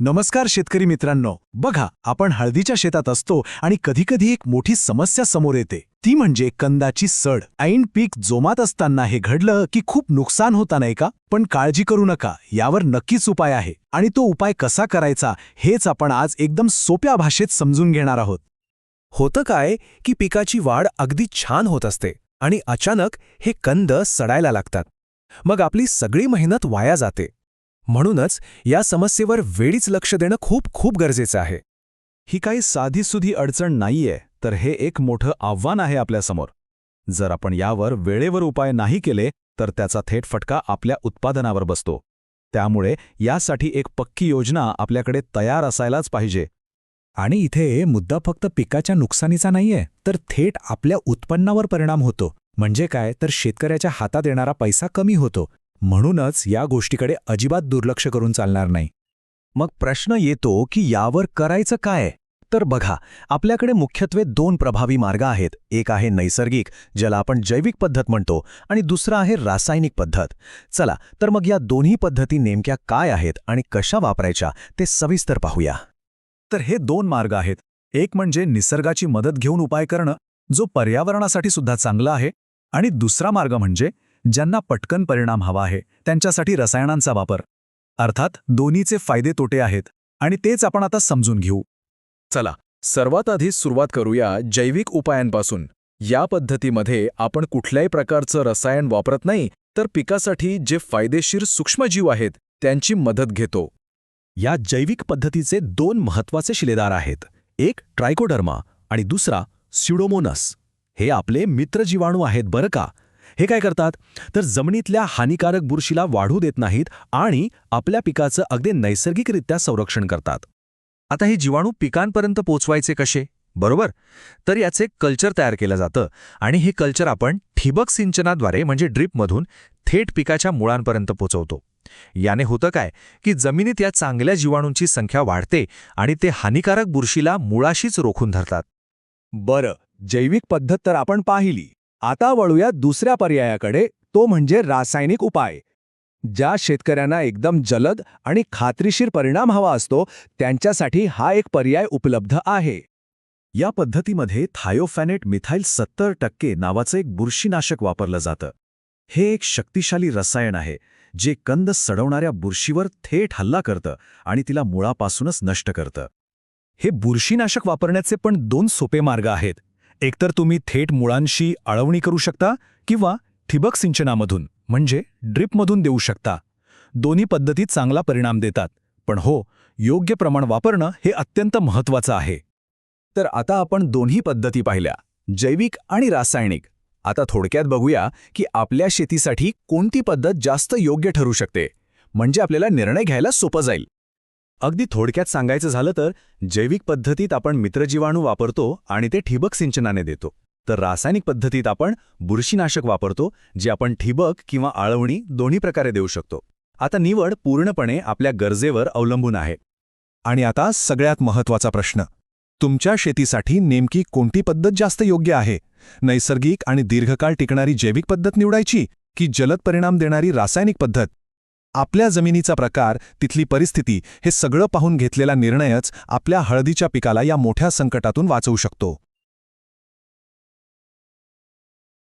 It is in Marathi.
नमस्कार शेतकरी मित्रांनो. बघा आपण हळदीच्या शेतात असतो आणि कधीकधी एक मोठी समस्या समोर येते. ती म्हणजे कंदाची सड. ऐन पीक जोमात असताना हे घडलं की खूप नुकसान होता नाही का? पण काळजी करू नका यावर नक्कीच उपाय आहे. आणि तो उपाय कसा करायचा हेच आपण आज एकदम सोप्या भाषेत समजून घेणार आहोत. होतं काय की पिकाची वाढ अगदी छान होत असते आणि अचानक हे कंद सडायला लागतात. मग आपली सगळी मेहनत वाया जाते. म्हणूनच या समस्येवर वेळीच लक्ष देणं खूप खूप गरजेचं आहे. ही काही साधीसुधी अडचण नाहीये तर हे एक मोठं आव्हान आहे आपल्यासमोर. जर आपण यावर वेळेवर उपाय नाही केले तर त्याचा थेट फटका आपल्या उत्पादनावर बसतो. त्यामुळे यासाठी एक पक्की योजना आपल्याकडे तयार असायलाच पाहिजे. आणि इथे मुद्दा फक्त पिकाच्या नुकसानीचा नाहीये तर थेट आपल्या उत्पन्नावर परिणाम होतो. म्हणजे काय? तर शेतकऱ्याच्या हातात येणारा पैसा कमी होतो. म्हणूनच या गोष्टीकडे अजिबात दुर्लक्ष करून चालणार नाही. मग प्रश्न येतो की यावर करायचं काय? तर बघा आपल्याकडे मुख्यत्वे दोन प्रभावी मार्ग आहेत. एक आहे नैसर्गिक ज्याला आपण जैविक पद्धत म्हणतो आणि दुसरा आहे रासायनिक पद्धत. चला तर मग या दोन्ही पद्धती नेमक्या काय आहेत आणि कशा वापरायच्या ते सविस्तर पाहूया. तर हे दोन मार्ग आहेत. एक म्हणजे निसर्गाची मदत घेऊन उपाय करणं जो पर्यावरणासाठी सुद्धा चांगला आहे आणि दुसरा मार्ग म्हणजे ज्यांना पटकन परिणाम हवा आहे त्यांच्यासाठी रसायनांचा वापर. अर्थात दोन्हीचे फायदे तोटे आहेत आणि तेच आपण आता समजून घेऊ. चला सर्वात आधी सुरुवात करूया जैविक उपायांपासून. या पद्धतीमध्ये आपण कुठल्याही प्रकारचं रसायन वापरत नाही तर पिकासाठी जे फायदेशीर सूक्ष्मजीव आहेत त्यांची मदत घेतो. या जैविक पद्धतीचे दोन महत्त्वाचे शिलेदार आहेत. एक ट्रायकोडर्मा आणि दुसरा स्युडोमोनस. हे आपले मित्रजीवाणू आहेत बरं का? हे काय करतात? तर जमिनीतल्या हानिकारक बुरशीला वाढू देत नाहीत आणि आपल्या पिकाचं अगदी नैसर्गिकरित्या संरक्षण करतात. आता हे जीवाणू पिकांपर्यंत पोचवायचे कसे? बरोबर? तर याचे कल्चर तयार केलं जातं आणि हे कल्चर आपण ठिबक सिंचनाद्वारे म्हणजे ड्रीपमधून थेट पिकाच्या मुळांपर्यंत पोचवतो. याने होतं काय? की जमिनीत या चांगल्या जीवाणूंची संख्या वाढते आणि ते हानिकारक बुरशीला मुळाशीच रोखून धरतात. बरं जैविक पद्धत तर आपण पाहिली. आता वळूया दुसऱ्या पर्यायाकडे. तो म्हणजे रासायनिक उपाय. ज्या शेतकऱ्यांना एकदम जलद आणि खात्रीशीर परिणाम हवा असतो त्यांच्यासाठी हा एक पर्याय उपलब्ध आहे. या पद्धतीमध्ये थायोफॅनेट मिथाईल सत्तर टक्के नावाचं एक बुरशीनाशक वापरलं जातं. हे एक शक्तिशाली रसायन आहे जे कंद सडवणाऱ्या बुरशीवर थेट हल्ला करतं आणि तिला मुळापासूनच नष्ट करतं. हे बुरशीनाशक वापरण्याचे पण दोन सोपे मार्ग आहेत. एकतर तुम्ही थेट मुळांशी आळवणी करू शकता किंवा ठिबक सिंचनामधून म्हणजे ड्रिपमधून देऊ शकता. दोन्ही पद्धती चांगला परिणाम देतात पण हो योग्य प्रमाण वापरणं हे अत्यंत महत्त्वाचं आहे. तर आता आपण दोन्ही पद्धती पाहिल्या जैविक आणि रासायनिक. आता थोडक्यात बघूया की आपल्या शेतीसाठी कोणती पद्धत जास्त योग्य ठरू शकते म्हणजे आपल्याला निर्णय घ्यायला सोपं जाईल. अगदी थोडक्यात सांगायचं झालं तर जैविक पद्धतीत आपण मित्रजीवाणू वापरतो आणि ते ठिबक सिंचनाने देतो. तर रासायनिक पद्धतीत आपण बुरशीनाशक वापरतो जे आपण ठिबक किंवा आळवणी दोन्ही प्रकारे देऊ शकतो. आता निवड पूर्णपणे आपल्या गरजेवर अवलंबून आहे. आणि आता सगळ्यात महत्त्वाचा प्रश्न. तुमच्या शेतीसाठी नेमकी कोणती पद्धत जास्त योग्य आहे? नैसर्गिक आणि दीर्घकाळ टिकणारी जैविक पद्धत निवडायची की जलद परिणाम देणारी रासायनिक पद्धत? आपल्या जमिनीचा प्रकार तिथली परिस्थिती हे सगळं पाहून घेतलेला निर्णयच आपल्या हळदीच्या पिकाला या मोठ्या संकटातून वाचवू शकतो.